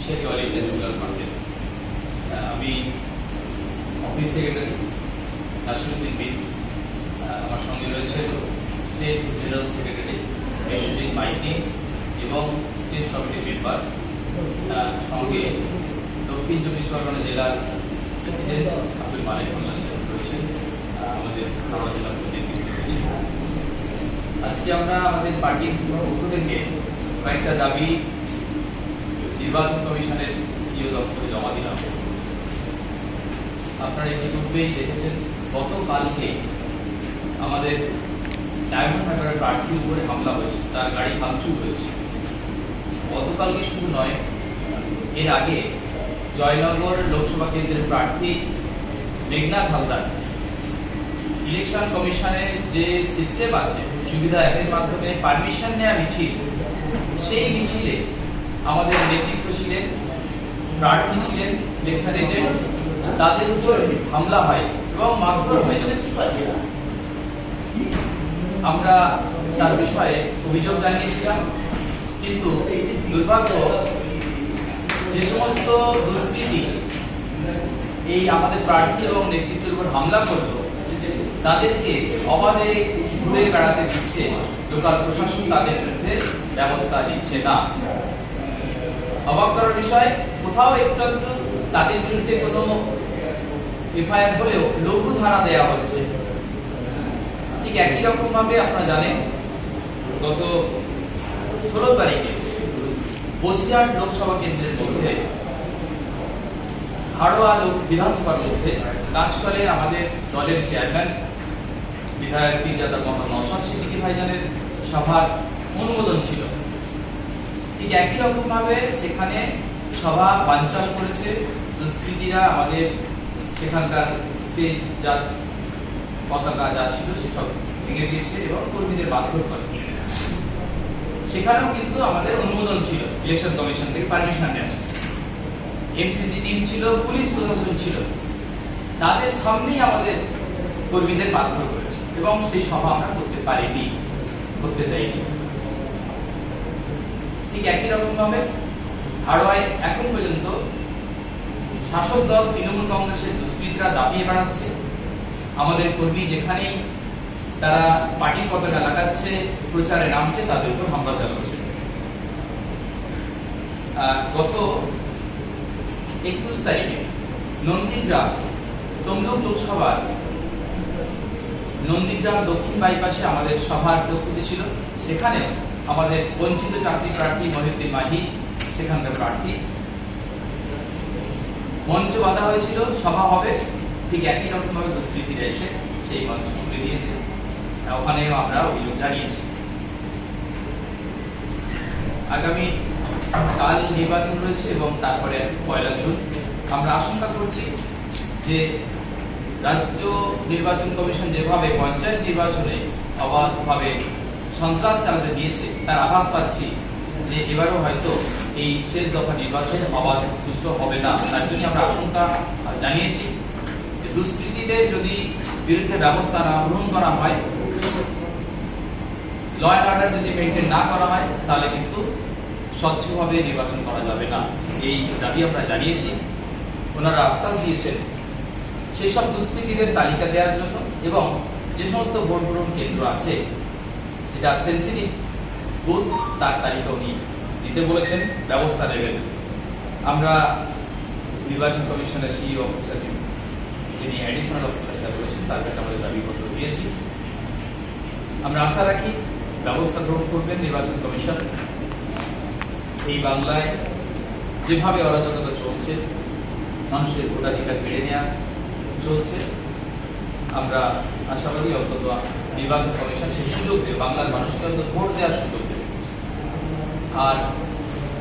Fishery oil industrial market আমি office secretary Nasiruddin বিন আমার সঙ্গে রয়েছে state general secretary Meshuddin Maiti এবং স্টেট কমিটির মেম্বার সঙ্গে দক্ষিণ চব্বিশ পরগনা জেলার প্রেসিডেন্ট আব্দুল মালিক মোল্লা সাহেব রয়েছেন আমাদের হাওড়া জেলার প্রতিনিধি রয়েছেন। আজকে আমরা আমাদের পার্টির পক্ষ থেকে কয়েকটা দাবি নির্বাচন কমিশনের সিও দপ্তরে জমা দিলাম। আপনারা ইতিপূর্বেই দেখেছেন, গতকালকে আমাদের ডায়মন্ড হারবারের প্রার্থীর উপরে হামলা হয়েছে, তার গাড়ি ভাঙচুর হয়েছে। গতকালকে শুধু নয়, এর আগে জয়নগর লোকসভা কেন্দ্রের প্রার্থী মেঘনাথ হালদার ইলেকশন কমিশনের যে সিস্টেম আছে, সুবিধা অ্যাপের মাধ্যমে পারমিশন নেওয়া মিছিল, সেই মিছিলে আমাদের নেতৃত্ব ছিলেন, প্রার্থী ছিলেন ইলেকশন এজেন্ট, তাদের উপর হামলা হয় এবং মারধর হয়ে আমরা তার বিষয়ে অভিযোগ জানিয়েছিলাম, কিন্তু দুর্ভাগ্য, যে সমস্ত দুষ্কৃতী এই আমাদের প্রার্থী এবং নেতৃত্বের উপর হামলা করল, তাদেরকে অবাধে ঘুরে বেড়াতে দিচ্ছে, লোকাল প্রশাসন তাদের বিরুদ্ধে ব্যবস্থা নিচ্ছে না। অবাক করার বিষয়, কোথাও একটু একটু তাদের বিরুদ্ধে কোনো এফআইআর হলেও লঘু ধারা দেয়া হচ্ছে। ঠিক একই রকম ভাবে আপনারা জানেন, গত ষোলো তারিখে বসিরহাট লোকসভা কেন্দ্রের মধ্যে হাড়োয়া লোক বিধানসভার মধ্যে কাজকালে আমাদের দলের চেয়ারম্যান, বিধায়ক পীরজাদা মোহাম্মদ নসাদ সিদ্দিকী ভাইজানের সভার অনুমোদন ছিল। ঠিক একই রকম ভাবে সেখানে সভা বানচাল করেছে দুষ্কৃতীরা আমাদের সেখানকার স্টেজ যা পতাকা যা ছিল সেসব ভেঙে দিয়েছে এবং কর্মীদের বাধ্য করে। সেখানেও কিন্তু আমাদের অনুমোদন ছিল ইলেকশন কমিশন থেকে পারমিশন নেওয়া এমসিসি টিম ছিল, পুলিশ প্রশাসন ছিল। তাদের সামনেই আমাদের কর্মীদের বাধ্য করেছে এবং সেই সভা আমরা করতে পারিনি, করতে দেয়নি। ঠিক একই রকম ভাবে হাড়োয়ায় এখন পর্যন্ত শাসক দল তৃণমূল কংগ্রেসের দুষ্কৃতীরা দাবিয়ে বেড়াচ্ছে আমাদের কর্মী যেখানেই তারা পার্টির পতাকা লাগাচ্ছে, প্রচারে নামছে, তাদের উপর হামলা চালাচ্ছে। গত একুশ তারিখে নন্দীগ্রাম তমলুক লোকসভার নন্দীগ্রাম দক্ষিণ বাইপাসে আমাদের সভার প্রস্তুতি ছিল। সেখানে আমাদের বঞ্চিত চাকরি প্রার্থী মহিউদ্দিন মাহি, সেখানকার প্রার্থী। মঞ্চ বাঁধা হয়েছিল, সভা হবে, ঠিক একই রকম ভাবে দুষ্কৃতীরা এসে সেই মঞ্চ খুলে দিয়েছে। ওখানেও আমরা অভিযোগ জানিয়েছি। আগামী কাল নির্বাচন রয়েছে এবং তারপরে পয়লা জুন। আমরা আশঙ্কা করছি যে রাজ্য নির্বাচন কমিশন যেভাবে পঞ্চায়েত নির্বাচনে অবাধভাবে সন্ত্রাস চালাতে দিয়েছে, তার আভাস পাচ্ছি যে এবারও হয়তো এই শেষ দফা নির্বাচন অবাধ সুষ্ঠু হবে না। তার জন্য আমরা আশঙ্কা জানিয়েছি দুষ্কৃতীদের যদি বিরুদ্ধে ব্যবস্থা না গ্রহণ করা হয় ল অ্যান্ড অর্ডার যদি মেনটেন না করা হয়, তাহলে কিন্তু স্বচ্ছভাবে নির্বাচন করা যাবে না। এই দাবি আমরা জানিয়েছি। ওনারা আশ্বাস দিয়েছেন সেই সব দুষ্কৃতীদের তালিকা দেওয়ার জন্য এবং যে সমস্ত ভোট গ্রহণ কেন্দ্র আছে যেটা সেন্সিটিভ বুথ, তার তালিকা উনি দিতে বলেছেন, ব্যবস্থা নেবেন। আমরা নির্বাচন কমিশনের সিই অফিসার যিনি অ্যাডিশনাল অফিসার স্যার রয়েছেন, তার কাছে আমাদের দাবিপত্র দিয়েছি। আমরা আশা রাখি ব্যবস্থা গ্রহণ করবেন নির্বাচন কমিশন। এই বাংলায় যেভাবে অরাজকতা চলছে, মানুষের ভোটাধিকার কেড়ে নেওয়া চলছে আমরা আশাবাদী অন্তত নির্বাচন কমিশন সেই সুযোগ দেবে বাংলার মানুষকে অন্তত ভোট দেওয়ার সুযোগ দেবে। আর